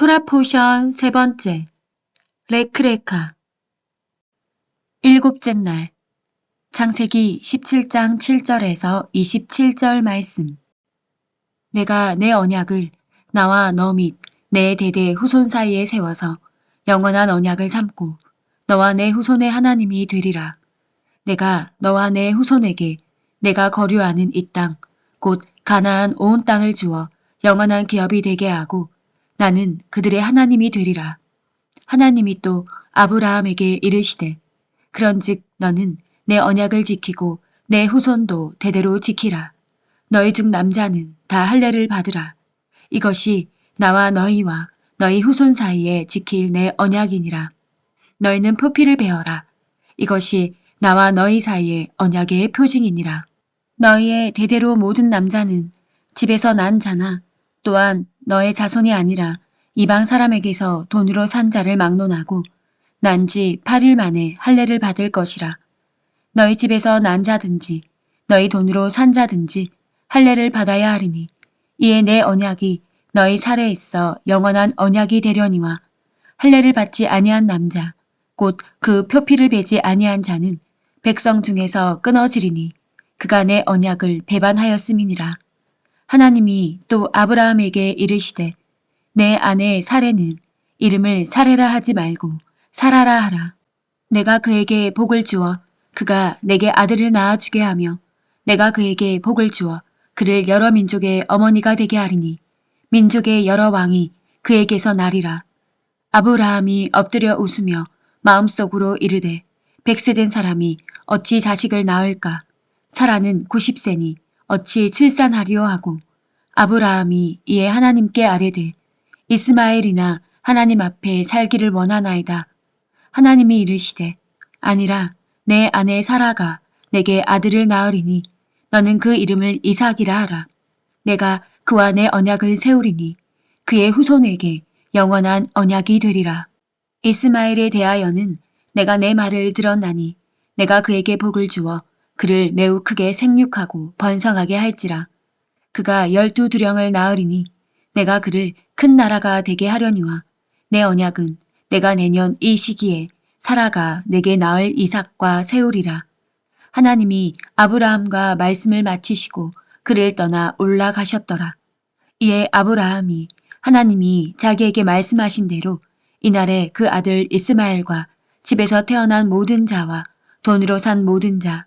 토라 포션 세 번째. 레크레카. 일곱째 날. 창세기 17장 7절에서 27절 말씀. 내가 내 언약을 나와 너 및 내 대대 후손 사이에 세워서 영원한 언약을 삼고 너와 내 후손의 하나님이 되리라. 내가 너와 내 후손에게 내가 거류하는 이 땅, 곧 가나안 온 땅을 주어 영원한 기업이 되게 하고 나는 그들의 하나님이 되리라. 하나님이 또 아브라함에게 이르시되 그런즉 너는 내 언약을 지키고 내 후손도 대대로 지키라. 너희 중 남자는 다 할례를 받으라. 이것이 나와 너희와 너희 후손 사이에 지킬 내 언약이니라. 너희는 표피를 베어라. 이것이 나와 너희 사이의 언약의 표징이니라. 너희의 대대로 모든 남자는 집에서 난 자나 또한 너의 자손이 아니라 이방 사람에게서 돈으로 산 자를 막론하고 난 지 8일 만에 할례를 받을 것이라. 너희 집에서 난 자든지 너희 돈으로 산 자든지 할례를 받아야 하리니 이에 내 언약이 너희 살에 있어 영원한 언약이 되려니와 할례를 받지 아니한 남자 곧 그 표피를 베지 아니한 자는 백성 중에서 끊어지리니 내 언약을 배반하였음이니라. 하나님이 또 아브라함에게 이르시되 내 아내 사례는 이름을 사례라 하지 말고 사라라 하라. 내가 그에게 복을 주어 그가 내게 아들을 낳아주게 하며 내가 그에게 복을 주어 그를 여러 민족의 어머니가 되게 하리니 민족의 여러 왕이 그에게서 나리라. 아브라함이 엎드려 웃으며 마음속으로 이르되 백세 된 사람이 어찌 자식을 낳을까? 사라는 90세니 어찌 출산하리오 하고 아브라함이 이에 하나님께 아뢰되 이스마엘이나 하나님 앞에 살기를 원하나이다. 하나님이 이르시되 아니라 내 아내 사라가 내게 아들을 낳으리니 너는 그 이름을 이삭이라 하라. 내가 그와 내 언약을 세우리니 그의 후손에게 영원한 언약이 되리라. 이스마엘에 대하여는 내가 내 말을 들었나니 내가 그에게 복을 주어 그를 매우 크게 생육하고 번성하게 할지라. 그가 열두 두령을 낳으리니 내가 그를 큰 나라가 되게 하려니와 내 언약은 내가 내년 이 시기에 사라가 내게 낳을 이삭과 세우리라. 하나님이 아브라함과 말씀을 마치시고 그를 떠나 올라가셨더라. 이에 아브라함이 하나님이 자기에게 말씀하신 대로 이날에 그 아들 이스마엘과 집에서 태어난 모든 자와 돈으로 산 모든 자,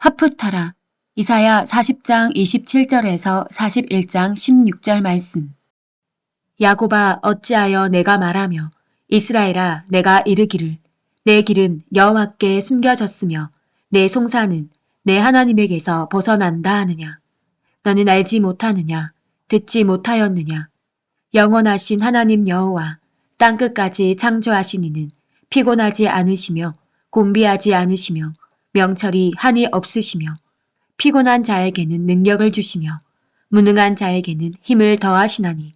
하프타라 이사야 40장 27절에서 41장 16절 말씀. 야곱아 어찌하여 내가 말하며 이스라엘아 내가 이르기를 내 길은 여호와께 숨겨졌으며 내 송사는 내 하나님에게서 벗어난다 하느냐? 너는 알지 못하느냐? 듣지 못하였느냐? 영원하신 하나님 여호와 땅끝까지 창조하신 이는 피곤하지 않으시며 곤비하지 않으시며 명철이 한이 없으시며 피곤한 자에게는 능력을 주시며 무능한 자에게는 힘을 더하시나니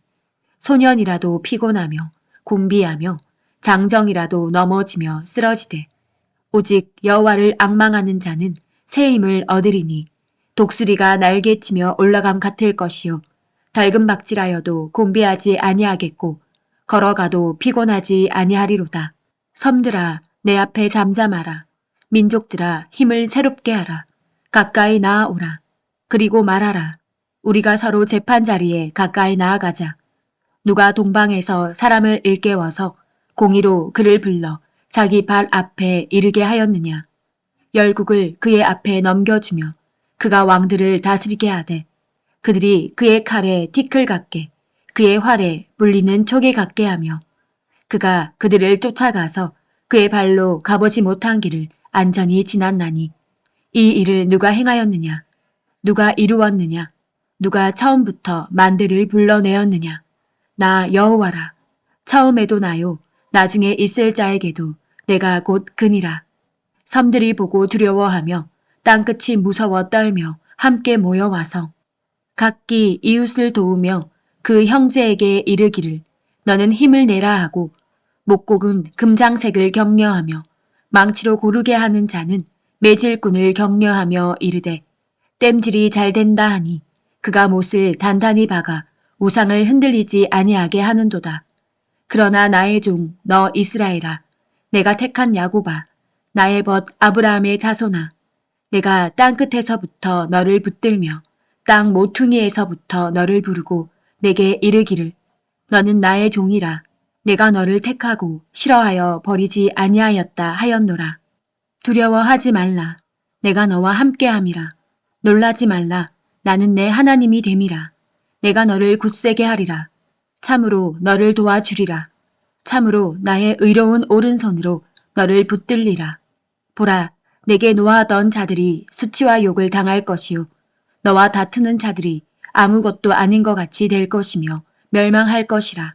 소년이라도 피곤하며 곤비하며 장정이라도 넘어지며 쓰러지되 오직 여호와를 악망하는 자는 새 힘을 얻으리니 독수리가 날개치며 올라감 같을 것이요 달금 박질하여도 곤비하지 아니하겠고 걸어가도 피곤하지 아니하리로다. 섬들아 내 앞에 잠잠하라. 민족들아 힘을 새롭게 하라. 가까이 나아오라. 그리고 말하라. 우리가 서로 재판 자리에 가까이 나아가자. 누가 동방에서 사람을 일깨워서 공의로 그를 불러 자기 발 앞에 이르게 하였느냐. 열국을 그의 앞에 넘겨주며 그가 왕들을 다스리게 하되 그들이 그의 칼에 티클 같게 그의 활에 불리는 촉에 같게 하며 그가 그들을 쫓아가서 그의 발로 가보지 못한 길을 안전히 지났나니 이 일을 누가 행하였느냐? 누가 이루었느냐? 누가 처음부터 만대를 불러내었느냐? 나 여호와라. 처음에도 나요. 나중에 있을 자에게도 내가 곧 그니라. 섬들이 보고 두려워하며 땅끝이 무서워 떨며 함께 모여와서 각기 이웃을 도우며 그 형제에게 이르기를 너는 힘을 내라 하고 목곡은 금장색을 격려하며 망치로 고르게 하는 자는 매질꾼을 격려하며 이르되 땜질이 잘 된다 하니 그가 못을 단단히 박아 우상을 흔들리지 아니하게 하는도다. 그러나 나의 종 너 이스라엘아 내가 택한 야곱아 나의 벗 아브라함의 자손아 내가 땅 끝에서부터 너를 붙들며 땅 모퉁이에서부터 너를 부르고 내게 이르기를 너는 나의 종이라 내가 너를 택하고 싫어하여 버리지 아니하였다 하였노라. 두려워하지 말라. 내가 너와 함께함이라. 놀라지 말라. 나는 내 하나님이 됨이라. 내가 너를 굳세게 하리라. 참으로 너를 도와주리라. 참으로 나의 의로운 오른손으로 너를 붙들리라. 보라, 내게 노하던 자들이 수치와 욕을 당할 것이요. 너와 다투는 자들이 아무것도 아닌 것 같이 될 것이며 멸망할 것이라.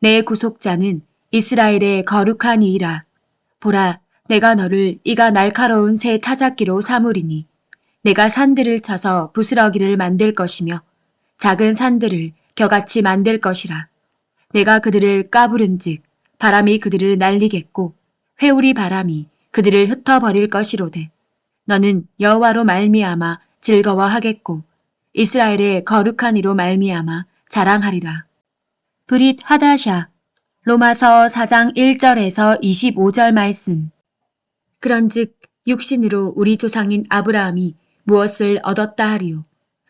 내 구속자는 이스라엘의 거룩한 이이라. 보라 내가 너를 이가 날카로운 새 타작기로 삼으리니 내가 산들을 쳐서 부스러기를 만들 것이며 작은 산들을 겨같이 만들 것이라. 내가 그들을 까부른 즉 바람이 그들을 날리겠고 회오리 바람이 그들을 흩어버릴 것이로되 너는 여호와로 말미암아 즐거워하겠고 이스라엘의 거룩한 이로 말미암아 자랑하리라. 브릿 하다샤 로마서 4장 1절에서 25절 말씀 그런즉 육신으로 우리 조상인 아브라함이 무엇을 얻었다 하리요.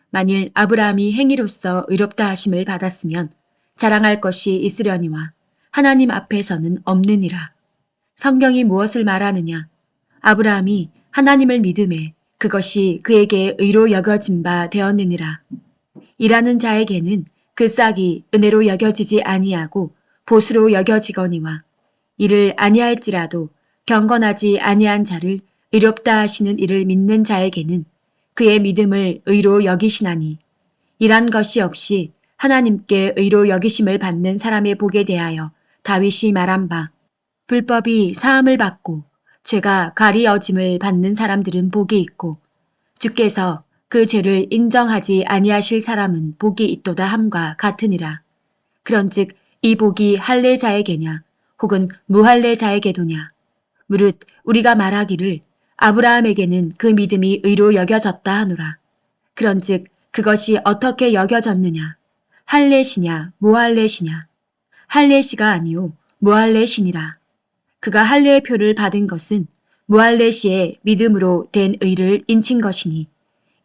만일 아브라함이 행위로서 의롭다 하심을 받았으면 자랑할 것이 있으려니와 하나님 앞에서는 없느니라. 성경이 무엇을 말하느냐? 아브라함이 하나님을 믿음에 그것이 그에게 의로 여겨진 바 되었느니라. 일하는 자에게는 그 싹이 은혜로 여겨지지 아니하고 보수로 여겨지거니와 이를 아니할지라도 경건하지 아니한 자를 의롭다 하시는 이를 믿는 자에게는 그의 믿음을 의로 여기시나니 이란 것이 없이 하나님께 의로 여기심을 받는 사람의 복에 대하여 다윗이 말한 바 불법이 사함을 받고 죄가 가리어짐을 받는 사람들은 복이 있고 주께서 그 죄를 인정하지 아니하실 사람은 복이 있도다 함과 같으니라. 그런즉 이 복이 할례자에게냐 혹은 무할례자에게도냐 무릇 우리가 말하기를 아브라함에게는 그 믿음이 의로 여겨졌다 하노라. 그런즉 그것이 어떻게 여겨졌느냐 할례시냐 무할례시냐 할례시가 아니요 무할례시니라. 그가 할례의 표를 받은 것은 무할례시의 믿음으로 된 의를 인친 것이니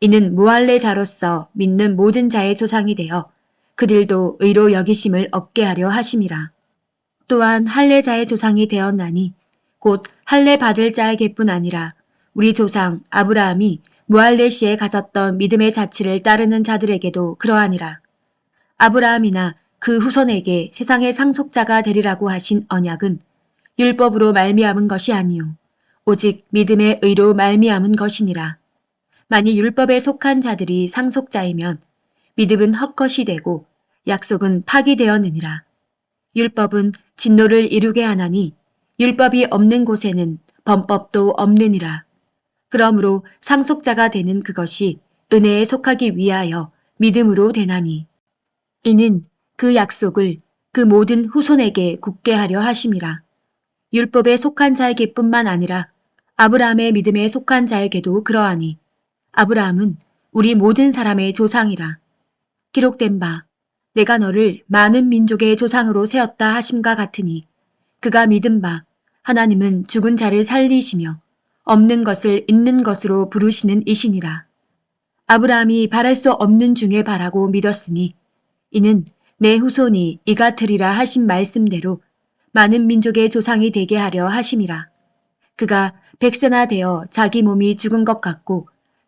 이는 무할례자로서 믿는 모든 자의 조상이 되어 그들도 의로 여기심을 얻게 하려 하심이라. 또한 할례자의 조상이 되었나니 곧 할례 받을 자에게뿐 아니라 우리 조상 아브라함이 무할례시에 가졌던 믿음의 자치를 따르는 자들에게도 그러하니라. 아브라함이나 그 후손에게 세상의 상속자가 되리라고 하신 언약은 율법으로 말미암은 것이 아니요 오직 믿음의 의로 말미암은 것이니라. 만일 율법에 속한 자들이 상속자이면 믿음은 헛것이 되고 약속은 파기되었느니라. 율법은 진노를 이루게 하나니 율법이 없는 곳에는 범법도 없느니라. 그러므로 상속자가 되는 그것이 은혜에 속하기 위하여 믿음으로 되나니. 이는 그 약속을 그 모든 후손에게 굳게 하려 하심이라. 율법에 속한 자에게뿐만 아니라 아브라함의 믿음에 속한 자에게도 그러하니 아브라함은 우리 모든 사람의 조상이라. 기록된 바 내가 너를 많은 민족의 조상으로 세웠다 하심과 같으니 그가 믿은 바 하나님은 죽은 자를 살리시며 없는 것을 있는 것으로 부르시는 이시니라. 아브라함이 바랄 수 없는 중에 바라고 믿었으니 이는 내 후손이 이같으리라 하신 말씀대로 많은 민족의 조상이 되게 하려 하심이라. 그가 백세나 되어 자기 몸이 죽은 것 같고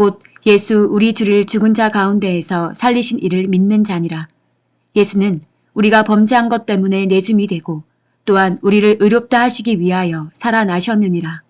곧 예수 우리 주를 죽은 자 가운데에서 살리신 이를 믿는 자니라. 예수는 우리가 범죄한 것 때문에 내줌이 되고 또한 우리를 의롭다 하시기 위하여 살아나셨느니라.